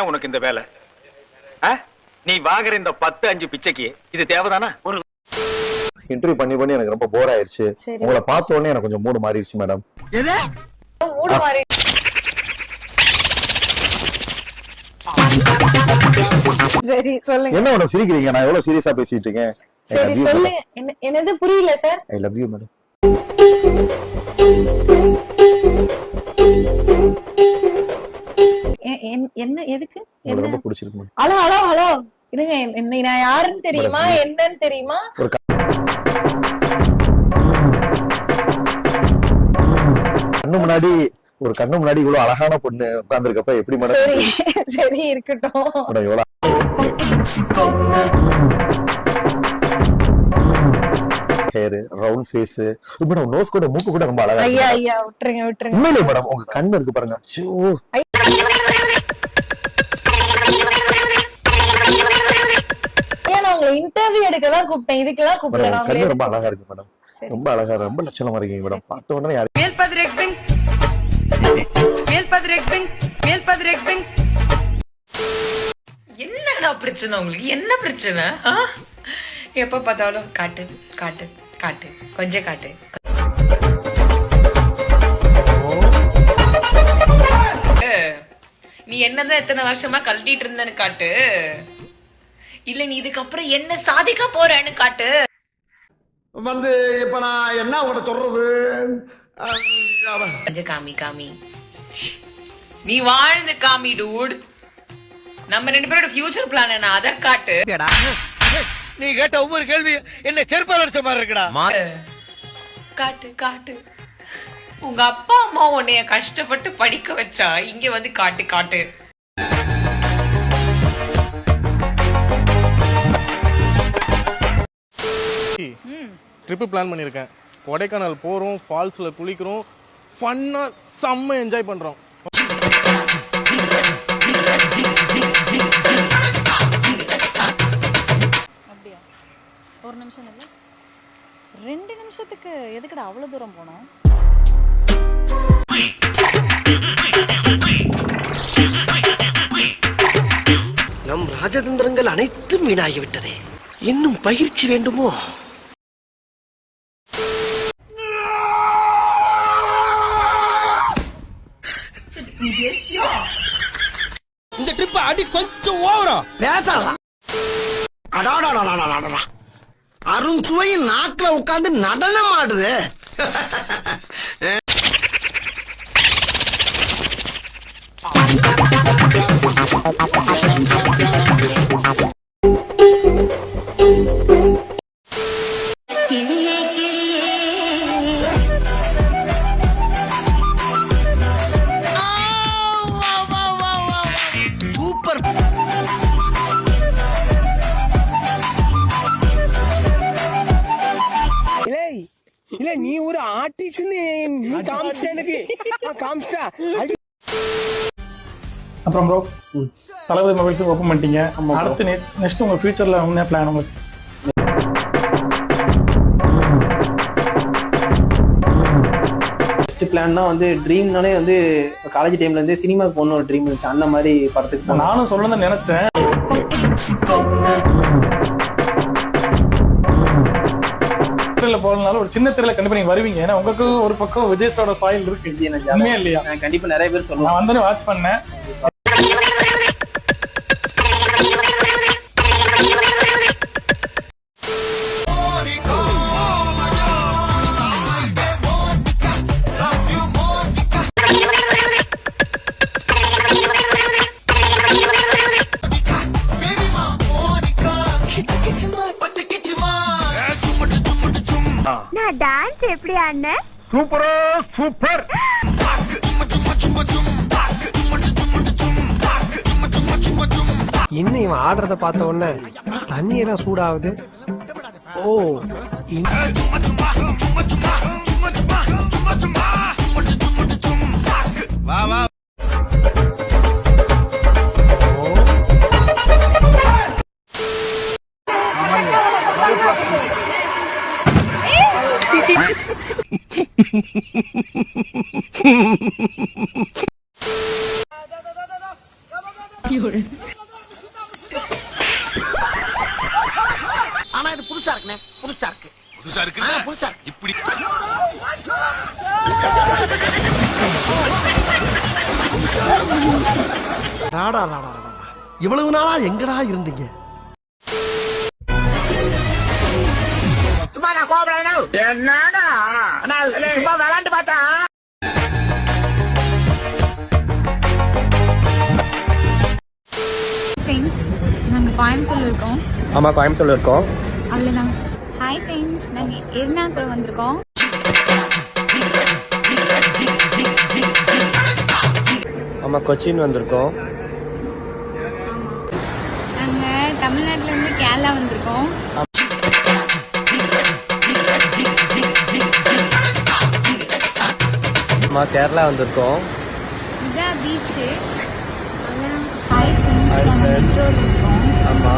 ஏன் உனக்கு இந்த வேலை? நீ வாங்குற இந்த பத்து அஞ்சு பிச்சைக்கு இது தேவைதானா? ஒரு இன்டர்வியூ பண்ணி பண்ணி எனக்கு ரொம்ப போர் ஆயிருச்சு. உங்களை பார்த்த உடனே எனக்கு கொஞ்சம் மூடு மாறிடுச்சு மேடம் மூடு மாறி சரி சொல்லுங்க. என்ன மேடம் சிரிக்கிறீங்க? நான் எவ்வளவு சீரியஸா பேசிட்டு இருக்கேன்? சரி சொல்லுங்க. என்ன- என்னது புரியல sir I love you madam பிடிச்சிருக்கு ஹலோ ஹலோ ஹலோ. இருங்க என்ன நான் யாருன்னு தெரியுமா? என்னன்னு தெரியுமா? கண்ணு முன்னாடி ஒரு கண்ணு முன்னாடி இவ்வளவு அழகான பொண்ணு உட்கார்ந்துருக்கப்ப எப்படி மேடம் சரி சரி இருக்கட்டும். மேடம் எவ்வளவு hair round face madam nose கூட மூக்கு கூட ரொம்ப அழகா ஐயா ஐயா விட்டுருங்க விட்டுருங்க. உண்மையிலே மேடம் உங்க கண்ணு இருக்கு பாருங்க. ச்சோ. உங்களை இன்டர்வியூ எடுக்க தான் கூப்பிட்டேன். இதுக்கெல்லாம் உங்களை ரொம்ப அழகா இருக்கு மேடம். ரொம்ப அழகா ரொம்ப லட்சணமா இருக்கீங்க மேடம். பார்த்த உடனே யாரு என்னடா பிரச்சனை உங்களுக்கு? என்ன பிரச்சனை? எப்ப பார்த்தாலும் காட்டு காட்டு காட்டு. கொஞ்சம் காட்டு. ஏ, நீ என்னதான் எத்தனை வருஷமா கழட்டிட்டு இருந்தேன்னு காட்டு? இல்ல நீ இதுக்கப்புறம் என்ன சாதிக்க போறேன்னு காட்டு. வந்து இப்ப நான் என்ன உங்கள்ட்ட சொல்றது? கொஞ்சம் காமி காமி. நீ வாழ்ந்து காமி டூட். நம்ம ரெண்டு பேரோட ஃபியூச்சர் பிளான் என்ன? அதை காட்டு. நீ கேட்ட ஒவ்வொரு கேள்வி என்ன செருப்பால் அடிச்ச மாதிரி இருக்குடா. காட்டு காட்டு. உங்க அப்பா அம்மா உன்னைய கஷ்டப்பட்டு படிக்க வச்சா இங்க வந்து காட்டு காட்டு. ட்ரிப்பு பிளான் பண்ணியிருக்கேன். கொடைக்கானல் போகிறோம் ஃபால்ஸில் குளிக்கிறோம் ஃபன்னாக செம்ம என்ஜாய் பண்ணுறோம் அப்படியா? ஒரு நிமிஷம் இல்லை ரெண்டு நிமிஷத்துக்கு எதுக்குடா அவ்வளோ தூரம் போனோம்? நம் ராஜதந்திரங்கள் அனைத்தும் வீணாகிவிட்டதே. இன்னும் பயிற்சி வேண்டுமோ? இந்த அடி கொஞ்சம் ஓவரா. பேசலாம் அடாடாடாடாடாடா அருண் சுவை நாக்குல உட்கார்ந்து நடனம் ஆடுது. Thank you. ஆர்டிஸ்ட்னு அப்புறம் ப்ரோ தளபதி மொபைல்ஸ் ஓப்பன் பண்ணிட்டீங்க. அடுத்து நெக்ஸ்ட் உங்க ஃபியூச்சர்ல என்ன பிளான் உங்களுக்கு? ஃபர்ஸ்ட் பிளான்னா வந்து ட்ரீம்னாலே வந்து காலேஜ் டைம்ல இருந்து சினிமாக்கு போகணும் ஒரு ட்ரீம் இருந்துச்சு. அந்த மாதிரி படத்துக்கு நானும் சொல்லணும்னு நினைச்சேன். திரையில போறதுனால ஒரு சின்ன திரையில கண்டிப்பா நீங்க வருவீங்க. ஏன்னா உங்களுக்கு ஒரு பக்கம் விஜய் சாரோட சாயல் இருக்கு. உண்மையா இல்லையா? கண்டிப்பா நிறைய பேர் சொல்லுவாங்க நான் வந்து வாட்ச் பண்ணேன். எப்படி அண்ணன் சூப்பரோ சூப்பர். என்ன இவன் ஆடுறத பார்த்த உடனே தண்ணி எல்லாம் சூடாகுது? ஓ வா வா ஆனா இது புதுசா இருக்குண்ணே புதுசா இருக்கு. புதுசா இருக்கு புதுசா இப்படி ராடா ராடா ராடா. இவ்வளவு நாளா எங்கடா இருந்தீங்க? சும்மா நான் கோபப்படணும் என்னடா? நான் சும்மா விளாண்டு பார்த்தா? ஃப்ரெண்ட்ஸ் நாங்கள் கோயம்புத்தூர்ல இருக்கோம். ஆமா கோயம்புத்தூர்ல இருக்கோம். அவ்வளோதான் ஹாய் ஃப்ரெண்ட்ஸ் நாங்கள் எர்ணாகுளம் வந்திருக்கோம். ஆமா கொச்சின் வந்திருக்கோம். நாங்கள் தமிழ்நாட்டிலேருந்து கேரளா வந்திருக்கோம். ஆமா கேரளா வந்திருக்கோம். இதான் இருக்கோம். ஆமா.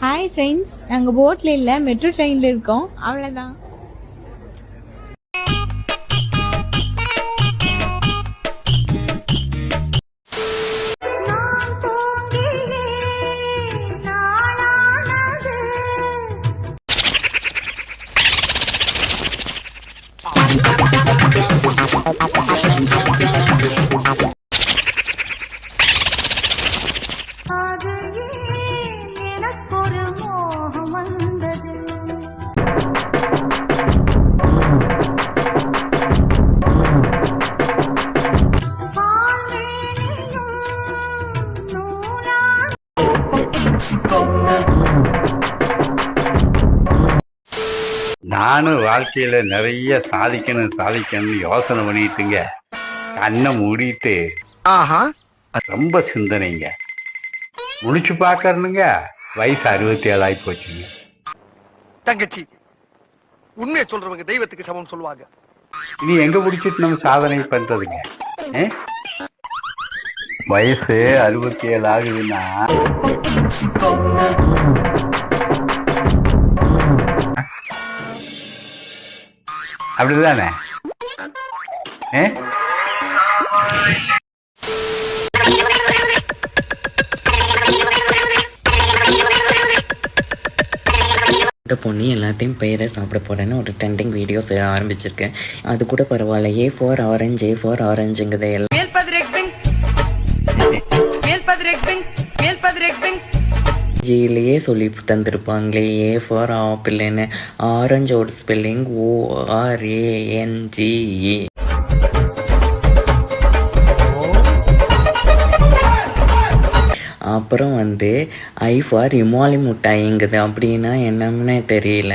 ஹாய் ஃப்ரெண்ட்ஸ் நாங்கள் போட்டில் இல்லை மெட்ரோ ட்ரெயினில் இருக்கோம். அவ்வளோதான் நானும் வாழ்க்கையில நிறைய சாதிக்கணும் சாதிக்கணும்னு யோசனை பண்ணிட்டுங்க. கண்ணை மூடிட்டு ஆஹா. ரொம்ப சிந்தனைங்க. முடிச்சு பாக்கறனுங்க வயசு அறுபத்தி ஏழு ஆகி போச்சுங்க. தங்கச்சி உண்மையை சொல்றவங்க தெய்வத்துக்கு சமம் சொல்லுவாங்க. இனி எங்க பிடிச்சிட்டு நம்ம சாதனை பண்றதுங்க? வயசு அறுபத்தி ஏழு ஆகுதுன்னா அப்படிதானே? பொண்ணு எல்லாத்தையும் பெயரை சாப்பிட போறேன்னு ஒரு ட்ரெண்டிங் வீடியோ ஆரம்பிச்சிருக்கேன் அது கூட பரவாயில்ல. A for orange A for ஆரஞ்சுங்கிறத எல்லாம் ஜிலேயே சொல்லி தந்திருப்பாங்களே. ஏ ஃபார் ஆப்பிள்னு ஆரஞ்சோட ஸ்பெல்லிங் ஓ ஆர் ஏஎன்ஜிஇ அப்புறம் வந்து ஐ ஃபார் இமாலி முட்டாய்ங்குது. அப்படின்னா என்னம்னே தெரியல.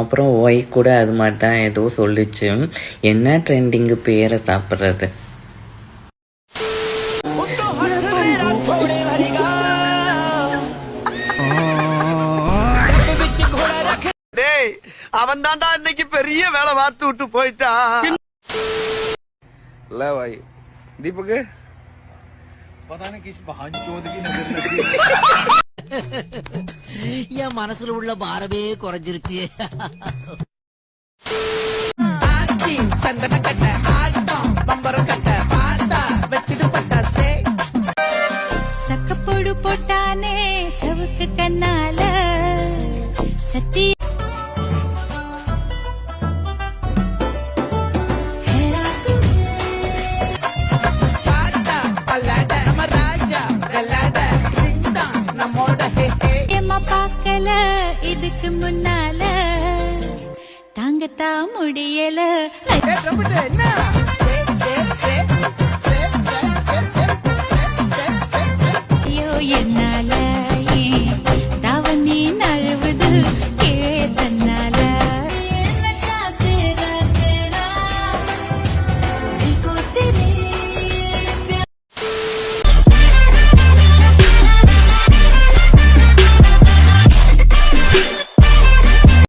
அப்புறம் ஒய் கூட அது மாதிரி தான் ஏதோ சொல்லுச்சு. என்ன ட்ரெண்டிங்கு பேரை சாப்பிட்றது? டேய் அவன் தான்டா இன்னைக்கு பெரிய வேலை பார்த்து விட்டு போயிட்டான் ले भाई दीपक என் மனசுல உள்ள பாரமே குறைஞ்சிருச்சு சக்கப்போடு பார்க்கல இதுக்கு முன்னால. தாங்கத்தான் முடியல. ஐயோ என்னால